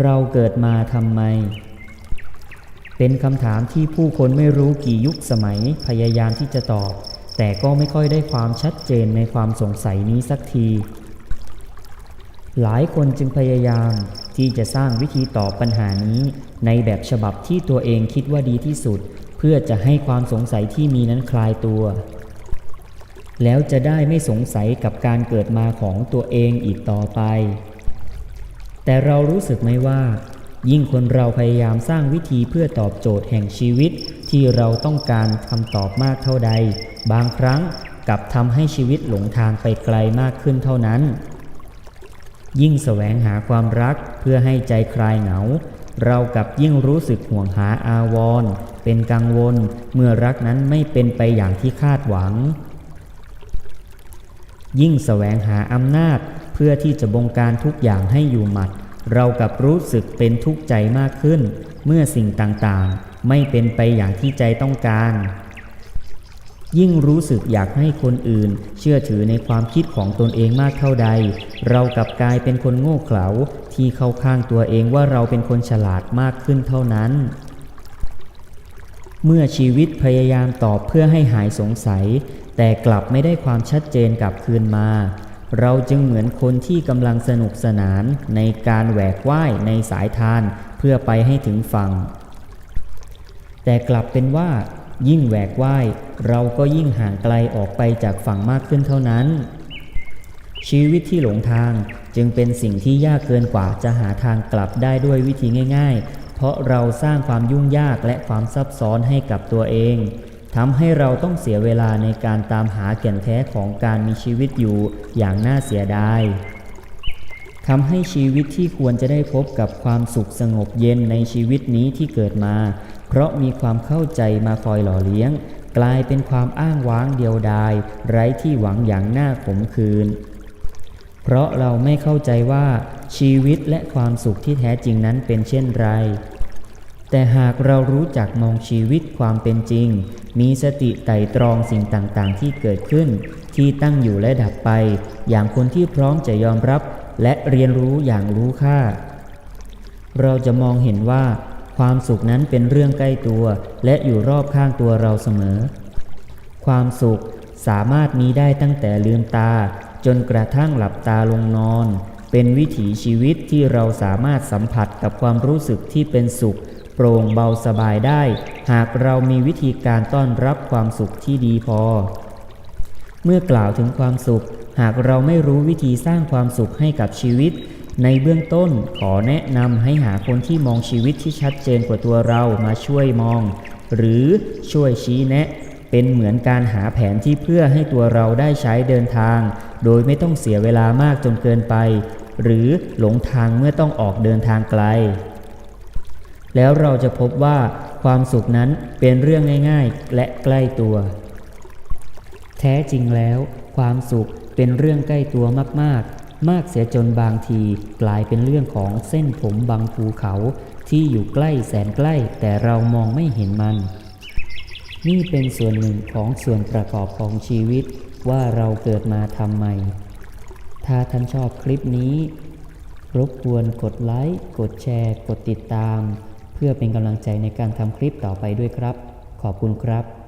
เราเกิดมาทำไม เป็นคำถามที่ผู้คนไม่รู้กี่ยุคสมัยพยายามที่จะตอบ แต่ก็ไม่ค่อยได้ความชัดเจนในความสงสัยนี้สักที หลายคนจึงพยายามที่จะสร้างวิธีตอบปัญหานี้ ในแบบฉบับที่ตัวเองคิดว่าดีที่สุด เพื่อจะให้ความสงสัยที่มีนั้นคลายตัว แล้วจะได้ไม่สงสัยกับการเกิดมาของตัวเองอีกต่อไป แต่เรารู้สึกไหมว่า ยิ่งคนเราพยายามสร้างวิธีเพื่อตอบโจทย์แห่งชีวิต ที่เราต้องการคำตอบมากเท่าใด บางครั้งกลับทำให้ชีวิตหลงทางไปไกลมากขึ้นเท่านั้น ยิ่งแสวงหาความรักเพื่อให้ใจคลายเหงา เรากับยิ่งรู้สึกห่วงหาอาวร เป็นกังวล เมื่อรักนั้นไม่เป็นไปอย่างที่คาดหวัง ยิ่งแสวงหาอำนาจ พื่อที่จะบงการทุกอย่างให้อยู่หมัด เรากับรู้สึกเป็นทุกข์ใจมากขึ้น เมื่อสิ่งต่างๆ ไม่เป็นไปอย่างที่ใจต้องการ ยิ่งรู้สึกอยากให้คนอื่น เชื่อถือในความคิดของตนเองมากเท่าใด เรากับกลายเป็นคนโง่เขลาที่เข้าข้างตัวเองว่าเราเป็นคนฉลาดมากขึ้นเท่านั้นเมื่อชีวิตพยายามตอบเพื่อให้หายสงสัย แต่กลับไม่ได้ความชัดเจนกลับคืนมา เราจึงเหมือนคนที่กำลังสนุกสนานในการแหวกว่ายในสายทานเพื่อไปให้ถึงฝั่ง แต่กลับเป็นว่า ยิ่งแหวกว่ายเราก็ยิ่งห่างไกลออกไปจากฝั่งมากขึ้นเท่านั้น ชีวิตที่หลงทางจึงเป็นสิ่งที่ยากเกินกว่าจะหาทางกลับได้ด้วยวิธีง่าย ๆ เพราะเราสร้างความยุ่งยากและความซับซ้อนให้กับตัวเอง ทำให้เราต้องเสียเวลาในการตามหาแก่นแท้ของการมีชีวิตอยู่อย่างน่าเสียดายทำให้ชีวิตที่ควรจะได้พบกับความสุขสงบเย็นในชีวิตนี้ที่เกิดมา เพราะมีความเข้าใจมาคอยหล่อเลี้ยง กลายเป็นความอ้างว้างเดียวดาย ไร้ที่หวังอย่างน่าขมขื่นเพราะเราไม่เข้าใจว่าชีวิตและความสุขที่แท้จริงนั้นเป็นเช่นไร แต่หากเรารู้จักมองชีวิตความเป็นจริง มีสติไต่ตรองสิ่งต่างๆ ที่เกิดขึ้น ที่ตั้งอยู่และดับไป อย่างคนที่พร้อมจะยอมรับ และเรียนรู้อย่างรู้ค่า เราจะมองเห็นว่า ความสุขนั้นเป็นเรื่องใกล้ตัว และอยู่รอบข้างตัวเราเสมอ ความสุขสามารถมีได้ตั้งแต่ลืมตา จนกระทั่งหลับตาลงนอน เป็นวิถีชีวิตที่เราสามารถสัมผัสกับความรู้สึกที่เป็นสุข โปร่งเบาสบายได้ หากเรามีวิธีการต้อนรับความสุขที่ดีพอ เมื่อกล่าวถึงความสุข หากเราไม่รู้วิธีสร้างความสุขให้กับชีวิต ในเบื้องต้นขอแนะนำให้หาคนที่มองชีวิตที่ชัดเจนกว่าตัวเรามาช่วยมอง หรือช่วยชี้แนะ เป็นเหมือนการหาแผนที่เพื่อให้ตัวเราได้ใช้เดินทาง โดยไม่ต้องเสียเวลามากจนเกินไป หรือหลงทางเมื่อต้องออกเดินทางไกล แล้วเราจะพบว่าความสุขนั้นเป็นเรื่องง่ายๆ และใกล้ตัว แท้จริงแล้ว ความสุขเป็นเรื่องใกล้ตัวมากๆ มากเสียจนบางทีกลายเป็นเรื่องของเส้นผมบางภูเขาที่อยู่ใกล้แสนใกล้แต่เรามองไม่เห็นมัน นี่เป็นส่วนหนึ่งของส่วนประกอบของชีวิตว่าเราเกิดมาทำไม ถ้าท่านชอบคลิปนี้ รบกวนกดไลค์ กดแชร์ กดติดตาม พื่อเป็นกำลังใจในการทำคลิปต่อไปด้วยครับ ขอบคุณครับ